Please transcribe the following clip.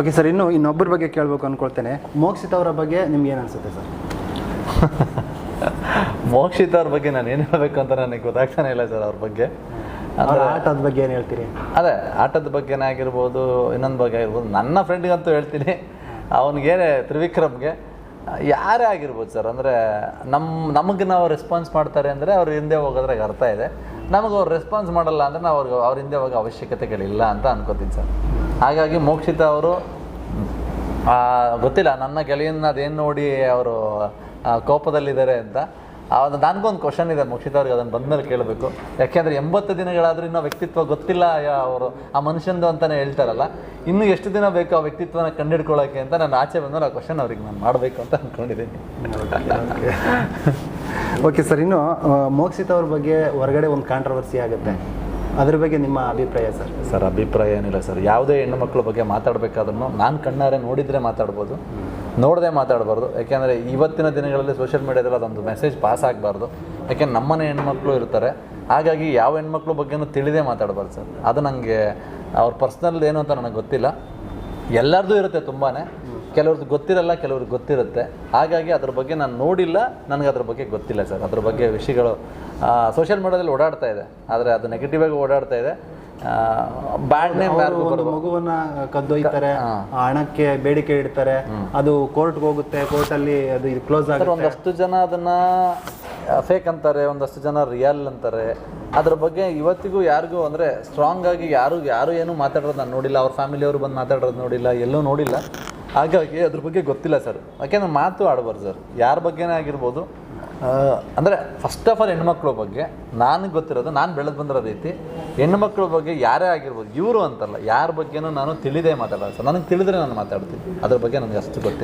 Okay sir ಇನ್ನು ಇನ್ನೊಬ್ಬರ ಬಗ್ಗೆ ಕೇಳಬೇಕು ಅನ್ಕೊಳ್ತೇನೆ. ಮೋಕ್ಷಿತ್ ಅವರ ಬಗ್ಗೆ ನಿಮ್ಗೆ ಏನು ಅನ್ಸುತ್ತೆ ಸರ್ ಮೋಕ್ಷಿತ್ ಅವ್ರ ಬಗ್ಗೆ ನಾನು ಏನು ಹೇಳಬೇಕು ಅಂತ ನನಗೆ ಗೊತ್ತಾಗ್ತಾನೆ ಇಲ್ಲ ಸರ್ ಅವ್ರ ಬಗ್ಗೆ. ಅಂದ್ರೆ ಆಟದ ಬಗ್ಗೆ ಏನು ಹೇಳ್ತೀರಿ? ಅದೇ ಆಟದ ಬಗ್ಗೆನೇ ಆಗಿರ್ಬೋದು ಇನ್ನೊಂದು ಬಗ್ಗೆ ಆಗಿರ್ಬೋದು ನನ್ನ ಫ್ರೆಂಡ್ಗಂತೂ ಹೇಳ್ತೀನಿ. ಅವನಿಗೇನೆ ತ್ರಿವಿಕ್ರಮ್ಗೆ ಯಾರೇ ಆಗಿರ್ಬೋದು ಸರ್ ಅಂದರೆ ನಮ್ಮ ನಮಗೆ ನಾವು ರೆಸ್ಪಾನ್ಸ್ ಮಾಡ್ತಾರೆ ಅಂದರೆ ಅವ್ರ ಹಿಂದೆ ಹೋಗೋದ್ರಾಗ ಅರ್ಥ ಇದೆ. ನಮಗೆ ಅವ್ರು ರೆಸ್ಪಾನ್ಸ್ ಮಾಡಲ್ಲ ಅಂದರೆ ನಾವು ಅವ್ರಿಗೆ ಅವ್ರ ಹಿಂದೆ ಹೋಗೋ ಅವಶ್ಯಕತೆಗಳಿಲ್ಲ ಅಂತ ಅನ್ಕೋತೀನಿ ಸರ್ ಹಾಗಾಗಿ ಮೋಕ್ಷಿತ ಅವರು ಗೊತ್ತಿಲ್ಲ, ನನ್ನ ಗೆಳೆಯನ್ನ ಅದೇನು ನೋಡಿ ಅವರು ಕೋಪದಲ್ಲಿದ್ದಾರೆ ಅಂತ. ಅವನು ನನಗೊಂದು ಕ್ವಶನ್ ಇದೆ, ಮುಕ್ಷಿತ ಅವ್ರಿಗೆ ಅದನ್ನು ಬಂದ್ಮೇಲೆ ಕೇಳಬೇಕು. ಯಾಕೆಂದರೆ ಎಂಬತ್ತು ದಿನಗಳಾದರೂ ಇನ್ನೂ ವ್ಯಕ್ತಿತ್ವ ಗೊತ್ತಿಲ್ಲ ಅವರು, ಆ ಮನುಷ್ಯಂದು ಅಂತಲೇ ಹೇಳ್ತಾರಲ್ಲ. ಇನ್ನೂ ಎಷ್ಟು ದಿನ ಬೇಕು ಆ ವ್ಯಕ್ತಿತ್ವನ ಕಂಡಿಡ್ಕೊಳ್ಳೋಕೆ ಅಂತ ನಾನು ಆಚೆ ಬಂದ್ಮೇಲೆ ಆ ಕ್ವಶನ್ ಅವ್ರಿಗೆ ನಾನು ಮಾಡಬೇಕು ಅಂತ ಅಂದ್ಕೊಂಡಿದ್ದೀನಿ ಓಕೆ ಸರ್ ಇನ್ನು ಮೋಕ್ಷಿತ್ ಅವ್ರ ಬಗ್ಗೆ ಹೊರಗಡೆ ಒಂದು ಕಾಂಟ್ರವರ್ಸಿ ಆಗುತ್ತೆ. ಅದ್ರ ಬಗ್ಗೆ ನಿಮ್ಮ ಅಭಿಪ್ರಾಯ ಸರ್? ಸರ್, ಅಭಿಪ್ರಾಯ ಏನಿಲ್ಲ ಸರ್. ಯಾವುದೇ ಹೆಣ್ಣು ಮಕ್ಕಳ ಬಗ್ಗೆ ಮಾತಾಡಬೇಕಾದ್ರೂ ನಾನು ಕಣ್ಣಾರೆ ನೋಡಿದರೆ ಮಾತಾಡ್ಬೋದು, ನೋಡದೆ ಮಾತಾಡಬಾರ್ದು. ಯಾಕೆಂದರೆ ಇವತ್ತಿನ ದಿನಗಳಲ್ಲಿ ಸೋಷಿಯಲ್ ಮೀಡಿಯಾದಲ್ಲಿ ಅದೊಂದು ಮೆಸೇಜ್ ಪಾಸ್ ಆಗಬಾರ್ದು. ಯಾಕೆಂದ್ರೆ ನಮ್ಮನೆ ಹೆಣ್ಮಕ್ಳು ಇರ್ತಾರೆ. ಹಾಗಾಗಿ ಯಾವ ಹೆಣ್ಮಕ್ಳ ಬಗ್ಗೆನೂ ತಿಳಿದೇ ಮಾತಾಡಬಾರ್ದು ಸರ್. ಅದು ನನಗೆ ಅವ್ರ ಪರ್ಸ್ನಲ್ ಏನು ಅಂತ ನನಗೆ ಗೊತ್ತಿಲ್ಲ. ಎಲ್ಲರದು ಇರುತ್ತೆ ತುಂಬಾ ಕೆಲವ್ರದ್ದು ಗೊತ್ತಿರಲ್ಲ ಕೆಲವ್ರಿಗೆ ಗೊತ್ತಿರುತ್ತೆ. ಹಾಗಾಗಿ ಅದ್ರ ಬಗ್ಗೆ ನಾನು ನೋಡಿಲ್ಲ ನನಗೆ ಅದ್ರ ಬಗ್ಗೆ ಗೊತ್ತಿಲ್ಲ ಸರ್. ಅದ್ರ ಬಗ್ಗೆ ವಿಷಯಗಳು ಸೋಷಿಯಲ್ ಮೀಡಿಯಾದಲ್ಲಿ ಓಡಾಡ್ತಾ ಇದೆ. ಆದರೆ ಅದು ನೆಗೆಟಿವ್ ಆಗಿ ಓಡಾಡ್ತಾ ಇದೆ. ಬ್ಯಾಡ್ ನೇಮ್ ಅವರು ಒಂದು ಮಗುವನ್ನ ಕದ್ದೊಯ್ತಾರೆ ಹಣಕ್ಕೆ ಬೇಡಿಕೆ ಇಡ್ತಾರೆ ಅದು ಕೋರ್ಟ್ಗೆ ಹೋಗುತ್ತೆ ಕೋರ್ಟಲ್ಲಿ ಅದು ಕ್ಲೋಸ್ ಆಗುತ್ತೆ. ಒಂದಷ್ಟು ಜನ ಅದನ್ನ ಫೇಕ್ ಅಂತಾರೆ ಒಂದಷ್ಟು ಜನ ರಿಯಲ್ ಅಂತಾರೆ. ಅದ್ರ ಬಗ್ಗೆ ಇವತ್ತಿಗೂ ಯಾರಿಗೂ ಅಂದ್ರೆ ಸ್ಟ್ರಾಂಗ್ ಆಗಿ ಯಾರು ಯಾರು ಏನು ಮಾತಾಡೋದು ನಾನು ನೋಡಿಲ್ಲ. ಅವ್ರ ಫ್ಯಾಮಿಲಿಯವರು ಬಂದು ಮಾತಾಡೋದು ನೋಡಿಲ್ಲ ಎಲ್ಲೂ ನೋಡಿಲ್ಲ. ಹಾಗಾಗಿ ಅದ್ರ ಬಗ್ಗೆ ಗೊತ್ತಿಲ್ಲ ಸರ್. ಯಾಕೆಂದ್ರೆ ಮಾತು ಆಡಬಾರ್ದು ಸರ್. ಯಾರ ಬಗ್ಗೆನೇ ಆಗಿರ್ಬೋದು ಅಂದರೆ ಫಸ್ಟ್ ಆಫ್ ಆಲ್ ಹೆಣ್ಮಕ್ಳ ಬಗ್ಗೆ ನನಗೆ ಗೊತ್ತಿರೋದು, ನಾನು ಬೆಳೆದು ಬಂದಿರೋ ರೀತಿ ಹೆಣ್ಮಕ್ಳ ಬಗ್ಗೆ ಯಾರೇ ಆಗಿರ್ಬೋದು, ಇವರು ಅಂತಲ್ಲ. ಯಾರ ಬಗ್ಗೆನೂ ನಾನು ತಿಳಿದೇ ಮಾತಾಡೋದು ಸರ್. ನನಗೆ ತಿಳಿದ್ರೆ ನಾನು ಮಾತಾಡ್ತೀನಿ. ಅದ್ರ ಬಗ್ಗೆ ನನಗೆ ಅಷ್ಟು ಗೊತ್ತಿಲ್ಲ.